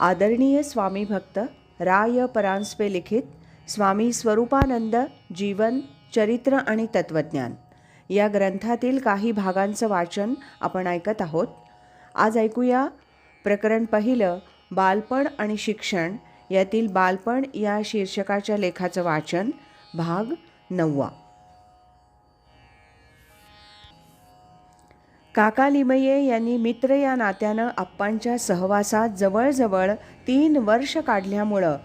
आदरणीय स्वामी भक्त राय परांजपे लिखित स्वामी स्वरूपानंद जीवन चरित्र आणि तत्त्वज्ञान. या ग्रंथातील काही भागांचं वाचन आपण ऐकत आहोत. आज ऐकूया प्रकरण पहिलं बालपण आणि शिक्षण. यातील बालपण या शीर्षकाच्या लेखाचं वाचन भाग नववा. काका लिमये यांनी मित्र या नात्यानं आप्पांच्या सहवासात जवळजवळ तीन वर्ष काढल्यामुळं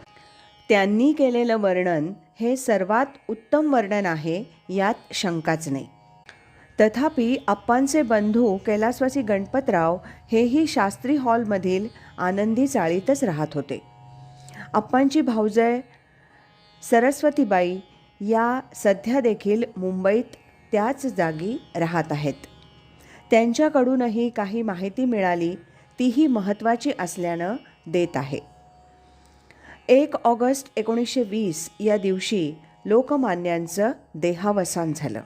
त्यांनी केलेलं वर्णन हे सर्वात उत्तम वर्णन आहे यात शंकाच नाही. तथापि आप्पांचे बंधू कैलासवासी गणपतराव हेही शास्त्री हॉलमधील आनंदी चाळीतच राहत होते. आप्पांची भाऊजय सरस्वतीबाई या सध्या देखील मुंबईत त्याच जागी राहत आहेत. त्यांच्याकडूनही काही माहिती मिळाली तीही महत्त्वाची असल्यानं देत आहे. एक ऑगस्ट एकोणीसशे वीस या दिवशी लोकमान्यांचं देहावसान झालं.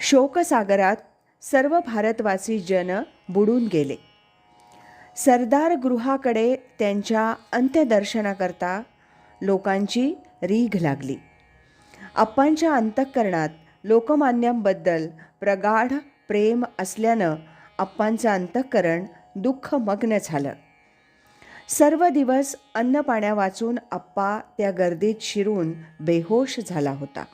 शोकसागरात सर्व भारतवासी जन बुडून गेले. सरदार गृहाकडे त्यांच्या अंत्यदर्शनाकरता लोकांची रीघ लागली. आप्पांच्या अंतःकरणात लोकमान्यांबद्दल प्रगाढ प्रेम असल्यानं आप्पांचं अंतःकरण दुःखमग्न झालं. सर्व दिवस अन्न पाण्या वाचून आप्पा त्या गर्दीत शिरून बेहोश झाला होता.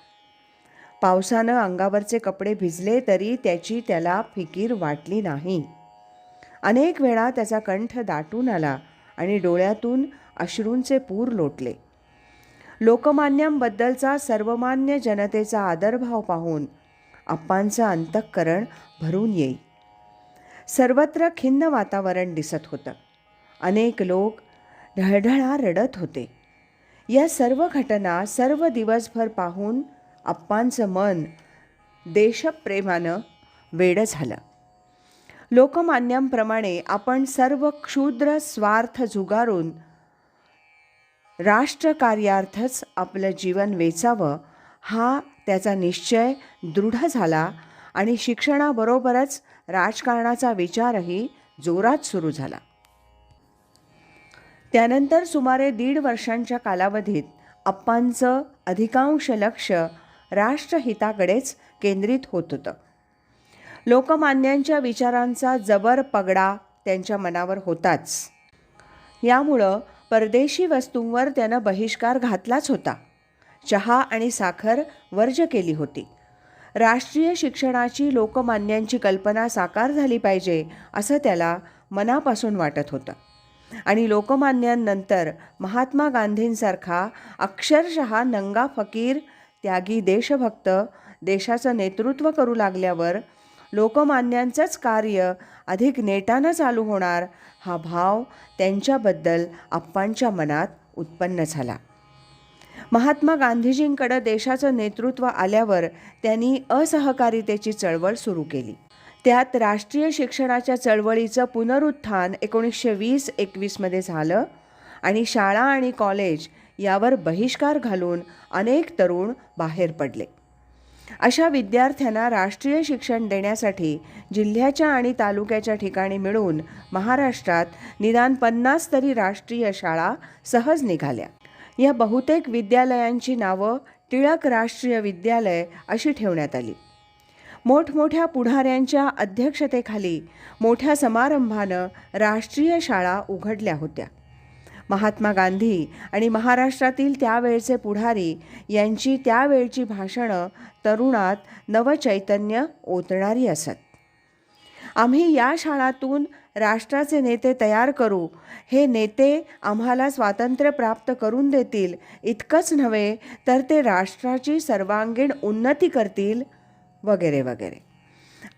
पावसानं अंगावरचे कपडे भिजले तरी त्याची त्याला फिकीर वाटली नाही. अनेक वेळा त्याचा कंठ दाटून आला आणि डोळ्यातून अश्रूंचे पूर लोटले. लोकमान्यांबद्दलचा सर्वमान्य जनतेचा आदरभाव पाहून आप्पांचं अंतःकरण भरून येई. सर्वत्र खिन्न वातावरण दिसत होतं. अनेक लोक ढळढळा रडत होते. या सर्व घटना सर्व दिवसभर पाहून आप्पांचं मन देशप्रेमानं वेडं झालं. लोकमान्यांप्रमाणे आपण सर्व क्षुद्र स्वार्थ झुगारून राष्ट्रकार्यार्थच आपलं जीवन वेचावं हा त्याचा निश्चय दृढ झाला आणि शिक्षणाबरोबरच राजकारणाचा विचारही जोरात सुरू झाला. त्यानंतर सुमारे दीड वर्षांच्या कालावधीत अप्पांचं अधिकांश लक्ष राष्ट्रहिताकडेच केंद्रित होत होतं. लोकमान्यांच्या विचारांचा जबर पगडा त्यांच्या मनावर होताच. यामुळं परदेशी वस्तूंवर त्यानं बहिष्कार घातलाच होता. चहा आणि साखर वर्ज केली होती. राष्ट्रीय शिक्षणाची लोकमान्यांची कल्पना साकार झाली पाहिजे असं त्याला मनापासून वाटत होतं. आणि लोकमान्यांनंतर महात्मा गांधींसारखा अक्षरशः नंगा फकीर त्यागी देशभक्त देशाचं नेतृत्व करू लागल्यावर लोकमान्यांचंच कार्य अधिक नेटानं चालू होणार हा भाव त्यांच्याबद्दल आप्पांच्या मनात उत्पन्न झाला. महात्मा गांधीजींकडं देशाचं नेतृत्व आल्यावर त्यांनी असहकारितेची चळवळ सुरू केली. त्यात राष्ट्रीय शिक्षणाच्या चळवळीचं पुनरुत्थान एकोणीसशे वीस एकवीसमध्ये झालं आणि शाळा आणि कॉलेज यावर बहिष्कार घालून अनेक तरुण बाहेर पडले. अशा विद्यार्थ्यांना राष्ट्रीय शिक्षण देण्यासाठी जिल्ह्याच्या आणि तालुक्याच्या ठिकाणी मिळून महाराष्ट्रात निदान पन्नास तरी राष्ट्रीय शाळा सहज निघाल्या. या बहुतेक विद्यालयांची नावं टिळक राष्ट्रीय विद्यालय अशी ठेवण्यात आली. मोठमोठ्या पुढाऱ्यांच्या अध्यक्षतेखाली मोठ्या समारंभानं राष्ट्रीय शाळा उघडल्या होत्या. महात्मा गांधी आणि महाराष्ट्रातील त्यावेळचे पुढारी यांची त्यावेळची भाषणं तरुणात नवचैतन्य ओतणारी असत. आम्ही या शाळातून राष्ट्राचे नेते तयार करू. हे नेते आम्हाला स्वातंत्र्य प्राप्त करून देतील. इतकंच नव्हे तर ते राष्ट्राची सर्वांगीण उन्नती करतील. वगैरे वगैरे.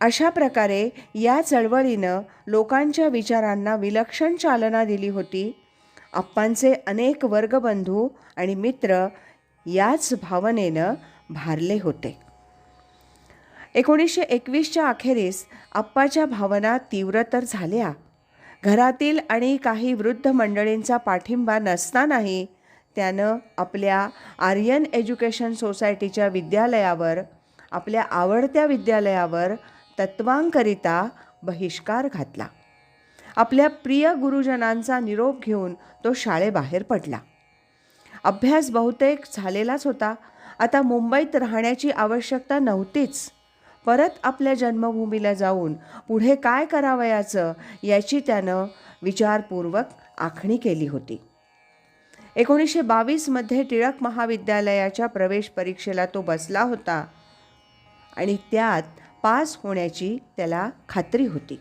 अशा प्रकारे या चळवळीनं लोकांच्या विचारांना विलक्षण चालना दिली होती. आप्पांचे अनेक वर्गबंधू आणि मित्र याच भावनेनं भारले होते. एकोणीसशे एकवीसच्या अखेरीस आप्पाच्या भावना तीव्र तर झाल्या. घरातील आणि काही वृद्ध मंडळींचा पाठिंबा नसतानाही त्यानं आपल्या आर्यन एज्युकेशन सोसायटीच्या विद्यालयावर आपल्या आवडत्या विद्यालयावर तत्वांकरिता बहिष्कार घातला. आपल्या प्रिय गुरुजनांचा निरोप घेऊन तो शाळेबाहेर पडला. अभ्यास बहुतेक झालेलाच होता. आता मुंबईत राहण्याची आवश्यकता नव्हतीच. परत आपल्या जन्मभूमीला जाऊन पुढे काय करावयाचं याची त्यानं विचारपूर्वक आखणी केली होती. एकोणीसशे बावीसमध्ये टिळक महाविद्यालयाच्या प्रवेश परीक्षेला तो बसला होता आणि त्यात पास होण्याची त्याला खात्री होती.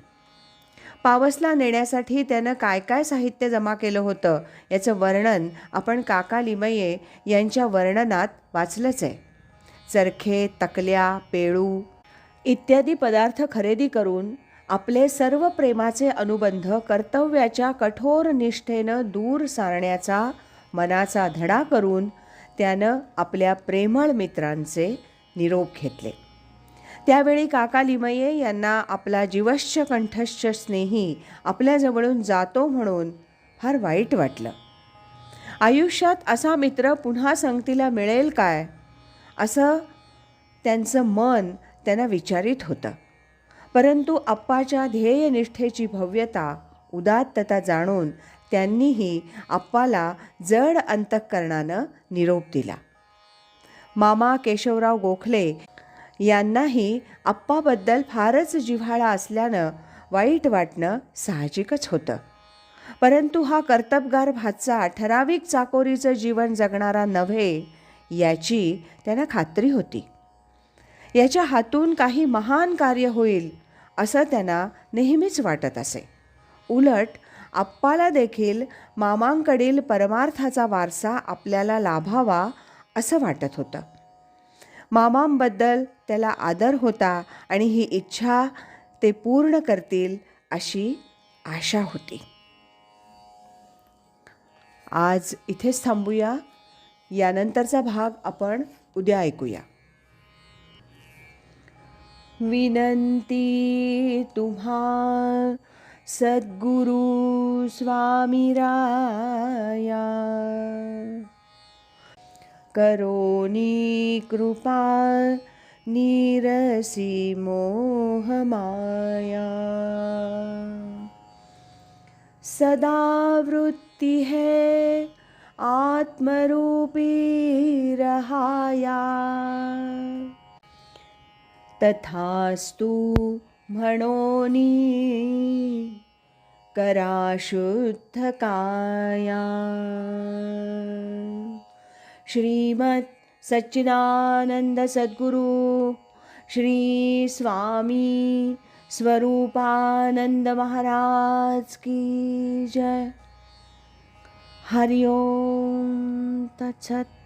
पावसला नेण्यासाठी त्यानं काय काय साहित्य जमा केलं होतं याचं वर्णन आपण काका लिमये यांच्या वर्णनात वाचलंच आहे. चरखे तकल्या पेळू इत्यादी पदार्थ खरेदी करून आपले सर्व प्रेमाचे अनुबंध कर्तव्याच्या कठोर निष्ठेनं दूर सारण्याचा मनाचा धडा करून त्यानं आपल्या प्रेमळ मित्रांचे निरोप घेतले. त्यावेळी काका लिमये यांना आपला जीवश्च कंठश्च स्नेही आपल्याजवळून जातो म्हणून फार वाईट वाटलं. आयुष्यात असा मित्र पुन्हा संगतीला मिळेल काय? असं त्यांचं मन त्यांना विचारित होतं. परंतु आप्पाच्या ध्येयनिष्ठेची भव्यता उदात्तता जाणून त्यांनीही आप्पाला जड अंतःकरणानं निरोप दिला. मामा केशवराव गोखले यांनाही आप्पाबद्दल फारच जिव्हाळा असल्यानं वाईट वाटणं साहजिकच होतं. परंतु हा कर्तबगार भातचा ठराविक चाकोरीचं जीवन जगणारा नव्हे याची त्यांना खात्री होती. याच्या हातून काही महान कार्य होईल असं त्यांना नेहमीच वाटत असे. उलट आप्पाला देखील मामांकडील परमार्थाचा वारसा आपल्याला लाभावा असं वाटत होतं. मामांबद्दल त्याला आदर होता आणि ही इच्छा ते पूर्ण करतील अशी आशा होती. आज इथेच थांबूया. यानंतरचा भाग आपण उद्या ऐकूया. विनंती तुम्हा. सद्गुरु स्वामी राया करोनी कृपा नीरसी मोहमाया. सदा वृत्ति है आत्मरूपी रहाया. तथास्तु म्हणोनी करा शुद्ध काया श्रीमत सच्चिदानंद सद्गुरु श्री स्वामी स्वरूपानंद महाराज की जय। हरिओम तत्सत।